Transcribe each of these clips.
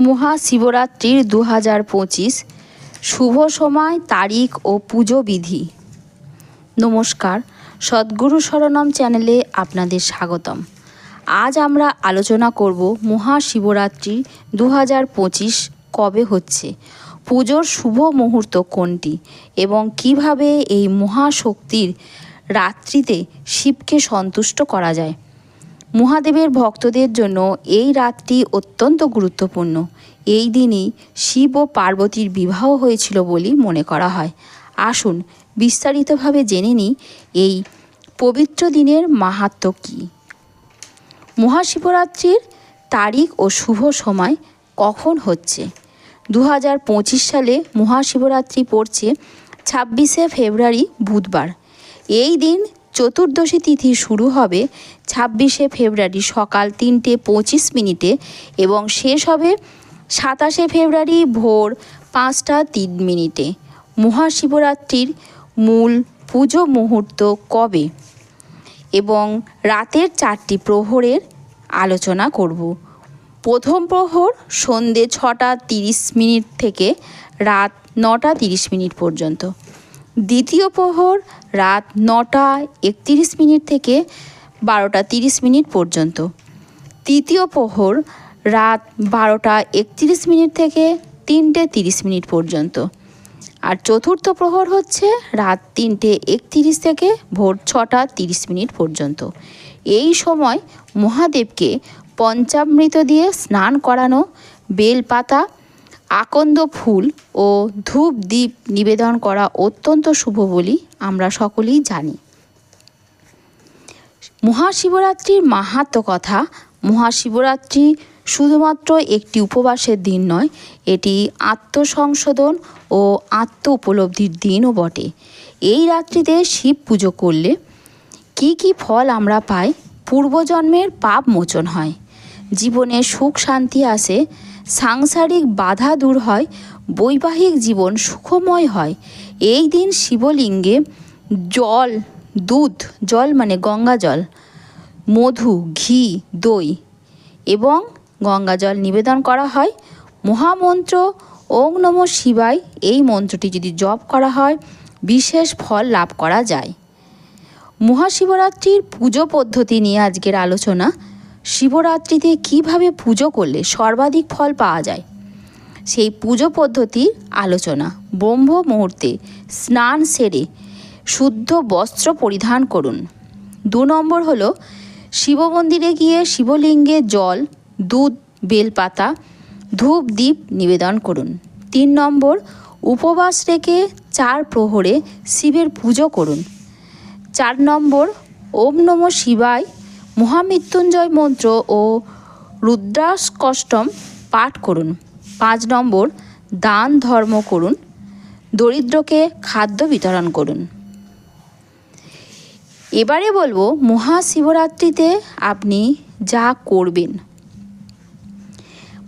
মহাশিবরাত্রির দু হাজার পঁচিশ শুভ সময়, তারিখ ও পুজো বিধি। নমস্কার, সদ্গুরু শরণম চ্যানেলে আপনাদের স্বাগতম। আজ আমরা আলোচনা করব মহাশিবরাত্রি দু হাজার পঁচিশ কবে হচ্ছে, পুজোর শুভ মুহূর্ত কোনটি এবং কীভাবে এই মহাশক্তির রাত্রিতে শিবকে সন্তুষ্ট করা যায়। মহাদেবের ভক্তদের জন্য এই রাতটি অত্যন্ত গুরুত্বপূর্ণ। এই দিনই শিব ও পার্বতীর বিবাহ হয়েছিল বলেই মনে করা হয়। আসুন বিস্তারিতভাবে জেনে নিই এই পবিত্র দিনের মাহাত্ম কী। মহাশিবরাত্রির তারিখ ও শুভ সময় কখন হচ্ছে? দু হাজার পঁচিশ সালে মহাশিবরাত্রি পড়ছে ছাব্বিশে ফেব্রুয়ারি বুধবার। এই দিন চতুর্দশী তিথি শুরু হবে ছাব্বিশে ফেব্রুয়ারি সকাল তিনটে পঁচিশ মিনিটে এবং শেষ হবে সাতাশে ফেব্রুয়ারি ভোর পাঁচটা তিন মিনিটে। মহাশিবরাত্রির মূল পুজো মুহূর্ত কবে? এবং রাতের চারটি প্রহরের আলোচনা করব। প্রথম প্রহর সন্ধে ছটা তিরিশ মিনিট থেকে রাত নটা তিরিশ মিনিট পর্যন্ত। দ্বিতীয় প্রহর রাত নটা একতিরিশ মিনিট থেকে বারোটা তিরিশ মিনিট পর্যন্ত। তৃতীয় প্রহর রাত বারোটা একতিরিশ মিনিট থেকে তিনটে তিরিশ মিনিট পর্যন্ত। আর চতুর্থ প্রহর হচ্ছে রাত তিনটে একতিরিশ থেকে ভোর ছটা তিরিশ মিনিট পর্যন্ত। এই সময় মহাদেবকে পঞ্চামৃত দিয়ে স্নান করানো, বেলপাতা আকন্দ ফুল ও ধূপ দ্বীপ নিবেদন করা অত্যন্ত শুভ বলি আমরা সকলেই জানি। মহাশিবরাত্রির মাহাত্ম কথা, মহাশিবরাত্রি শুধুমাত্র একটি উপবাসের দিন নয়, এটি আত্মসংশোধন ও আত্ম উপলব্ধির দিনও বটে। এই রাত্রিতে শিব পুজো করলে কি কি ফল আমরা পাই? পূর্বজন্মের পাপ মোচন হয়। জীবনে সুখ শান্তি আসে সাংসারিক বাধা দূর হয়, বৈবাহিক জীবন সুখময় হয়। এই দিন শিবলিঙ্গে জল, দুধ, জল মানে গঙ্গা জল, মধু, ঘি, দই এবং গঙ্গা জল নিবেদন করা হয়। মহামন্ত্র ওং নম শিবায় এই মন্ত্রটি যদি জপ করা হয়, বিশেষ ফল লাভ করা যায়। মহাশিবরাত্রির পুজো পদ্ধতি নিয়ে আজকের আলোচনা। শিবরাত্রিতে কীভাবে পুজো করলে সর্বাধিক ফল পাওয়া যায়? সেই পুজো পদ্ধতির আলোচনা। ব্রহ্ম মুহূর্তে স্নান সেরে শুদ্ধ বস্ত্র পরিধান করুন। দু নম্বর হলো, শিব মন্দিরে গিয়ে শিবলিঙ্গে জল, দুধ, বেলপাতা, ধূপ দ্বীপ নিবেদন করুন। তিন নম্বর, উপবাস রেখে চার প্রহরে শিবের পুজো করুন। চার নম্বর, ওম নম শিবায় মহামৃত্যুঞ্জয় মন্ত্র ও রুদ্রাসকষ্টম পাঠ করুন। পাঁচ নম্বর, দান ধর্ম করুন। দরিদ্রকে খাদ্য বিতরণ করুন। এবারে বলব, মহাশিবরাত্রিতে আপনি যা করবেন,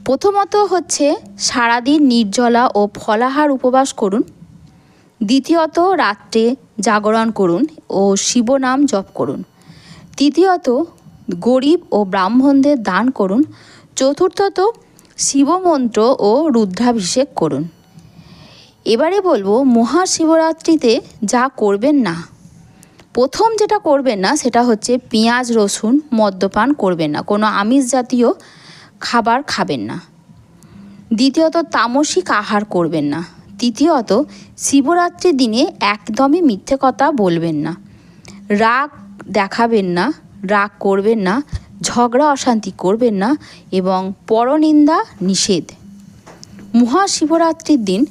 প্রথমত হচ্ছে সারাদিন নির্জলা ও ফলাহার উপবাস করুন। দ্বিতীয়ত, রাত্রে জাগরণ করুন ও শিবনাম জপ করুন। তৃতীয়ত গরিব ও ব্রাহ্মণদের দান করুন। চতুর্থত শিবমন্ত্র ও রুদ্রাভিষেক করুন। এবারে বলব, মহাশিবরাত্রিতে যা করবেন না, প্রথম যেটা করবেন না সেটা হচ্ছে পেঁয়াজ, রসুন, মদ্যপান করবেন না। কোনো আমিষ জাতীয় খাবার খাবেন না। দ্বিতীয়ত তামসিক আহার করবেন না। তৃতীয়ত শিবরাত্রির দিনে একদমই মিথ্যে কথা বলবেন না। রাগ দেখাবেন না। রাগ করবেন না, ঝগড়া, অশান্তি করবেন না এবং পরনিন্দা নিষেধ। মহাশিবরাত্রির দিন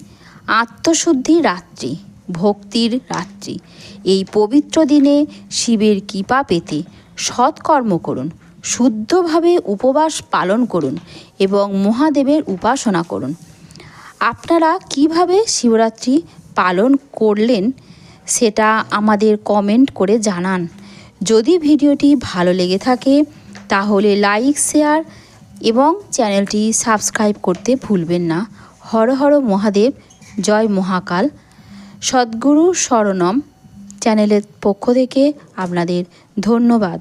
আত্মশুদ্ধির রাত্রি, ভক্তির রাত্রি। এই পবিত্র দিনে শিবের কৃপা পেতে সৎকর্ম করুন, শুদ্ধভাবে উপবাস পালন করুন এবং মহাদেবের উপাসনা করুন। আপনারা কীভাবে শিবরাত্রি পালন করলেন সেটা আমাদের কমেন্ট করে জানান। যদি ভিডিওটি ভালো লেগে থাকে, তাহলে লাইক শেয়ার এবং চ্যানেলটি সাবস্ক্রাইব করতে ভুলবেন না। হর হর মহাদেব, জয় মহাকাল। সদ্গুরু শরণম চ্যানেলের পক্ষ থেকে আপনাদের ধন্যবাদ।